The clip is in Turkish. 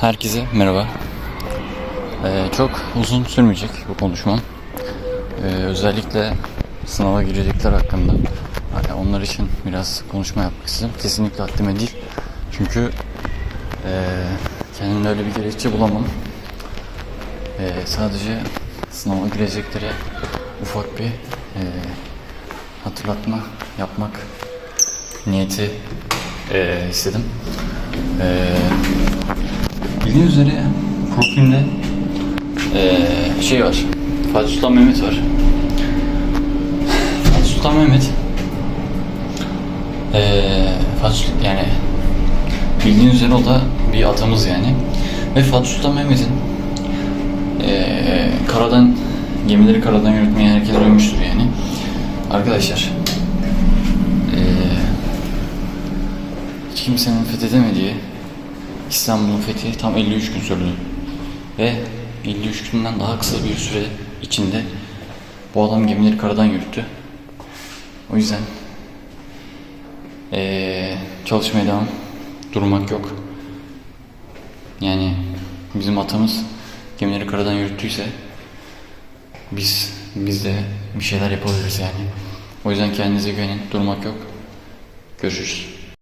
Herkese merhaba. Ee, çok uzun sürmeyecek bu konuşmam. Ee, özellikle sınava girecekler hakkında. Yani onlar için biraz konuşma yapmak istedim. Kesinlikle haddime değil. Çünkü ee, kendimde öyle bir gerekçe bulamam. Ee, sadece sınava gireceklere ufak bir ee, hatırlatma yapmak niyeti ee, istedim. Ee, Bildiğiniz üzere profilimde ee, şey var. Fatih Sultan Mehmet var. Fatih Sultan Mehmet ee, Fatih yani bildiğiniz üzere o da bir atamız yani. Ve Fatih Sultan Mehmet'in ee, karadan gemileri karadan yürütmeyi herkes duymuştur yani. Arkadaşlar ee, hiç kimsenin fethedemediği İstanbul'un fethi tam 53 gün sürdü. Ve 53 günden daha kısa bir süre içinde bu adam gemileri karadan yürüttü. O yüzden eee, çalışmaya devam. Durmak yok. Yani bizim atamız gemileri karadan yürüttüyse biz biz de bir şeyler yapabiliriz yani. O yüzden kendinize güvenin. Durmak yok. Görüşürüz.